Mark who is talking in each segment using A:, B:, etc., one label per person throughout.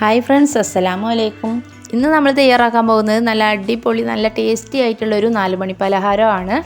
A: Hi friends അസ്സലാമു അലൈക്കും ഇന്ന് നമ്മൾ തയ്യാറാക്കാൻ പോകുന്നത് നല്ല അടിപൊളി നല്ല ടേസ്റ്റി ആയിട്ടുള്ള ഒരു നാലുമണി പലഹാരമാണ്.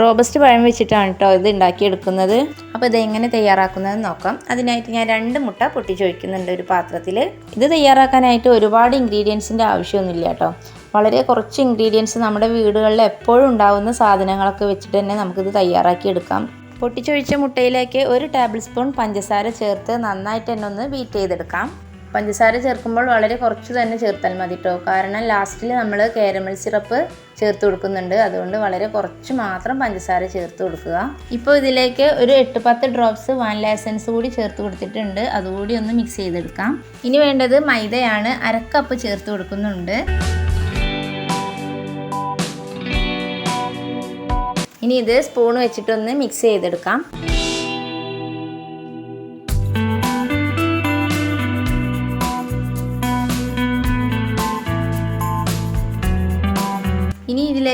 A: റോബസ്റ്റ് പഴം വെച്ചിട്ടാണ് കേട്ടോ ഇത് ഉണ്ടാക്കിയെടുക്കുന്നത്. അപ്പോൾ ഇത് എങ്ങനെ തയ്യാറാക്കുന്നത് നോക്കാം. അതിനായിട്ട് ഞാൻ രണ്ട് മുട്ട പൊട്ടിച്ച് വയ്ക്കുന്നുണ്ട് ഒരു പാത്രത്തിൽ ഇത് തയ്യാറാക്കാനായിട്ട് ഒരുപാട് ഇൻഗ്രീഡിയൻസിന്റെ ആവശ്യമൊന്നുമില്ല കേട്ടോ വളരെ കുറച്ച് ഇൻഗ്രീഡിയൻസ് നമ്മുടെ വീടുകളിൽ എപ്പോഴും ഉണ്ടാകുന്ന സാധനങ്ങളൊക്കെ വെച്ചിട്ട് തന്നെ നമുക്കിത് തയ്യാറാക്കിയെടുക്കാം. പൊട്ടിച്ചൊഴിച്ച മുട്ടയിലേക്ക് ഒരു ടേബിൾ സ്പൂൺ പഞ്ചസാര ചേർത്ത് നന്നായിട്ട് തന്നെ ഒന്ന് ബീറ്റ് ചെയ്തെടുക്കാം. പഞ്ചസാര ചേർക്കുമ്പോൾ വളരെ കുറച്ച് തന്നെ ചേർത്താൽ മതി കേട്ടോ കാരണം ലാസ്റ്റിൽ നമ്മൾ കാരമൽ സിറപ്പ് ചേർത്ത് കൊടുക്കുന്നുണ്ട്. അതുകൊണ്ട് വളരെ കുറച്ച് മാത്രം പഞ്ചസാര ചേർത്ത് കൊടുക്കുക. ഇപ്പോൾ ഇതിലേക്ക് ഒരു എട്ട് പത്ത് ഡ്രോപ്സ് വാനില എസൻസ് കൂടി ചേർത്ത് കൊടുത്തിട്ടുണ്ട്. അതുകൂടി ഒന്ന് മിക്സ് ചെയ്തെടുക്കാം. ഇനി വേണ്ടത് മൈദയാണ്. അരക്കപ്പ് ചേർത്ത് കൊടുക്കുന്നുണ്ട്. ഇനി ഇത് സ്പൂൺ വെച്ചിട്ടൊന്ന് മിക്സ് ചെയ്തെടുക്കാം.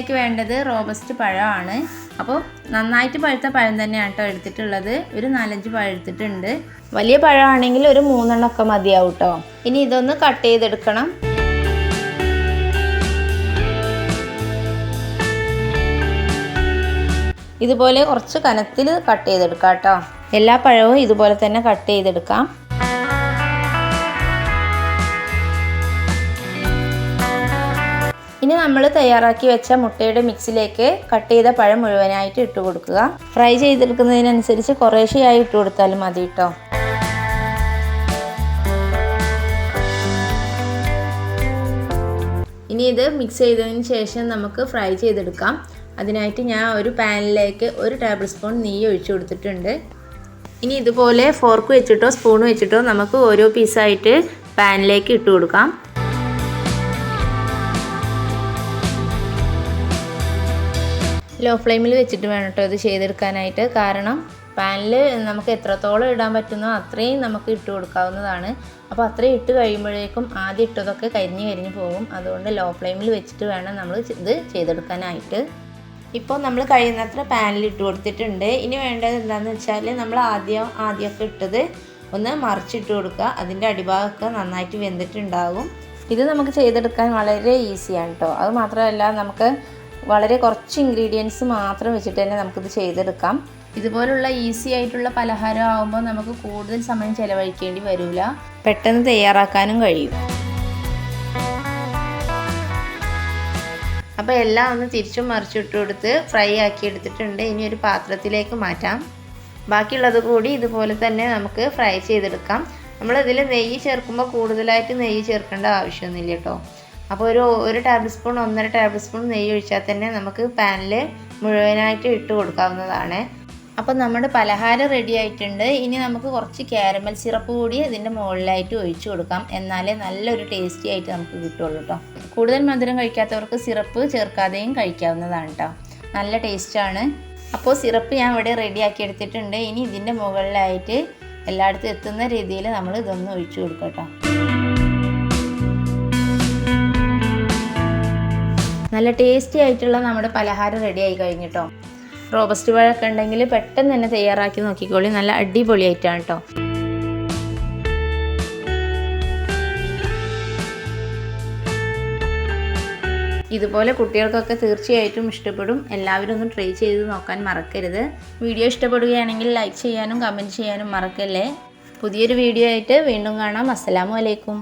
A: ഇതിലേക്ക് വേണ്ടത് റോബസ്റ്റ് പഴമാണ്. അപ്പോൾ നന്നായിട്ട് പഴുത്ത പഴം തന്നെയാണ് കേട്ടോ എടുത്തിട്ടുള്ളത്. ഒരു നാലഞ്ച് പഴം എടുത്തിട്ടുണ്ട്. വലിയ പഴമാണെങ്കിൽ ഒരു മൂന്നെണ്ണമൊക്കെ മതിയാവും കേട്ടോ ഇനി ഇതൊന്ന് കട്ട് ചെയ്തെടുക്കണം. ഇതുപോലെ കുറച്ച് കനത്തിൽ കട്ട് ചെയ്തെടുക്കാം കേട്ടോ എല്ലാ പഴവും ഇതുപോലെ തന്നെ കട്ട് ചെയ്തെടുക്കാം. ഇനി നമ്മൾ തയ്യാറാക്കി വെച്ച മുട്ടയുടെ മിക്സിലേക്ക് കട്ട് ചെയ്ത പഴം മുഴുവനായിട്ട് ഇട്ട് കൊടുക്കുക. ഫ്രൈ ചെയ്തെടുക്കുന്നതിനനുസരിച്ച് കുറേശ്ശെയായി ഇട്ട് കൊടുത്താലും മതി കേട്ടോ ഇനി ഇത് മിക്സ് ചെയ്തതിന് ശേഷം നമുക്ക് ഫ്രൈ ചെയ്തെടുക്കാം. അതിനായിട്ട് ഞാൻ ഒരു പാനിലേക്ക് ഒരു ടേബിൾ സ്പൂൺ നെയ്യ് ഒഴിച്ചു കൊടുത്തിട്ടുണ്ട്. ഇനി ഇതുപോലെ ഫോർക്ക് വെച്ചിട്ടോ സ്പൂൺ വെച്ചിട്ടോ നമുക്ക് ഓരോ പീസായിട്ട് പാനിലേക്ക് ഇട്ട് കൊടുക്കാം. ലോ ഫ്ലെയിമിൽ വെച്ചിട്ട് വേണം കേട്ടോ ഇത് ചെയ്തെടുക്കാനായിട്ട്. കാരണം പാനിൽ നമുക്ക് എത്രത്തോളം ഇടാൻ പറ്റുന്നോ അത്രയും നമുക്ക് ഇട്ട് കൊടുക്കാവുന്നതാണ്. അപ്പോൾ അത്രയും ഇട്ട് കഴിയുമ്പോഴേക്കും ആദ്യം ഇട്ടതൊക്കെ കരിഞ്ഞ് കരിഞ്ഞ് പോകും. അതുകൊണ്ട് ലോ ഫ്ലെയിമിൽ വെച്ചിട്ട് വേണം നമ്മൾ ഇത് ചെയ്തെടുക്കാനായിട്ട്. ഇപ്പോൾ നമ്മൾ കഴിയുന്നത്ര പാനിൽ ഇട്ട് കൊടുത്തിട്ടുണ്ട്. ഇനി വേണ്ടത് എന്താണെന്ന് വെച്ചാൽ നമ്മൾ ആദ്യം ആദ്യമൊക്കെ ഇട്ടത് ഒന്ന് മറിച്ചിട്ട് കൊടുക്കുക. അതിന്റെ അടിഭാഗമൊക്കെ നന്നായിട്ട് വെന്തിട്ടുണ്ടാകും ഇത് നമുക്ക് ചെയ്തെടുക്കാൻ വളരെ ഈസിയാണ് കേട്ടോ അത് മാത്രമല്ല നമുക്ക് വളരെ കുറച്ച് ഇൻഗ്രീഡിയൻസ് മാത്രം വെച്ചിട്ട് തന്നെ നമുക്കിത് ചെയ്തെടുക്കാം. ഇതുപോലുള്ള ഈസി ആയിട്ടുള്ള പലഹാരം ആകുമ്പോൾ നമുക്ക് കൂടുതൽ സമയം ചിലവഴിക്കേണ്ടി വരില്ല പെട്ടെന്ന് തയ്യാറാക്കാനും കഴിയും. അപ്പോൾ എല്ലാം ഒന്ന് തിരിച്ചും മറിച്ചിട്ട് കൊടുത്ത് ഫ്രൈ ആക്കി എടുത്തിട്ടുണ്ട്. ഇനി ഒരു പാത്രത്തിലേക്ക് മാറ്റാം. ബാക്കിയുള്ളത് കൂടി ഇതുപോലെ തന്നെ നമുക്ക് ഫ്രൈ ചെയ്തെടുക്കാം. നമ്മളിതിൽ നെയ്യ് ചേർക്കുമ്പോൾ കൂടുതലായിട്ട് നെയ്യ് ചേർക്കേണ്ട ആവശ്യമൊന്നുമില്ല കേട്ടോ. അപ്പോൾ ഒരു ഒരു ടേബിൾ സ്പൂൺ ഒന്നര ടേബിൾ സ്പൂൺ നെയ്യ് ഒഴിച്ചാൽ തന്നെ നമുക്ക് പാനിൽ മുഴുവനായിട്ട് ഇട്ട് കൊടുക്കാവുന്നതാണ്. അപ്പോൾ നമ്മുടെ പലഹാരം റെഡി ആയിട്ടുണ്ട്. ഇനി നമുക്ക് കുറച്ച് കാരമൽ സിറപ്പ് കൂടി ഇതിന്റെ മുകളിലായിട്ട് ഒഴിച്ചു കൊടുക്കാം. എന്നാലേ നല്ലൊരു ടേസ്റ്റി ആയിട്ട് നമുക്ക് കിട്ടുള്ളൂ കേട്ടോ കൂടുതൽ മധുരം കഴിക്കാത്തവർക്ക് സിറപ്പ് ചേർക്കാതെയും കഴിക്കാവുന്നതാണ് കേട്ടോ നല്ല ടേസ്റ്റാണ് അപ്പോൾ സിറപ്പ് ഞാൻ ഇവിടെ റെഡിയാക്കി എടുത്തിട്ടുണ്ട്. ഇനി ഇതിന്റെ മുകളിലായിട്ട് എല്ലായിടത്തും എത്തുന്ന രീതിയിൽ നമ്മൾ ഇതൊന്ന് ഒഴിച്ചു കൊടുക്കാം കേട്ടോ നല്ല ടേസ്റ്റി ആയിട്ടുള്ള നമ്മുടെ പലഹാരം റെഡി ആയി കഴിഞ്ഞിട്ടോ റോബസ്റ്റ് പഴമൊക്കെ ഉണ്ടെങ്കിൽ പെട്ടെന്ന് തന്നെ തയ്യാറാക്കി നോക്കിക്കോളി. നല്ല അടിപൊളിയായിട്ടാണ് കേട്ടോ ഇതുപോലെ കുട്ടികൾക്കൊക്കെ തീർച്ചയായിട്ടും ഇഷ്ടപ്പെടും. എല്ലാവരും ഒന്ന് ട്രൈ ചെയ്ത് നോക്കാൻ മറക്കരുത്. വീഡിയോ ഇഷ്ടപ്പെടുകയാണെങ്കിൽ ലൈക്ക് ചെയ്യാനും കമന്റ് ചെയ്യാനും മറക്കല്ലേ? പുതിയൊരു വീഡിയോ ആയിട്ട് വീണ്ടും കാണാം. അസ്സലാമു അലൈക്കും.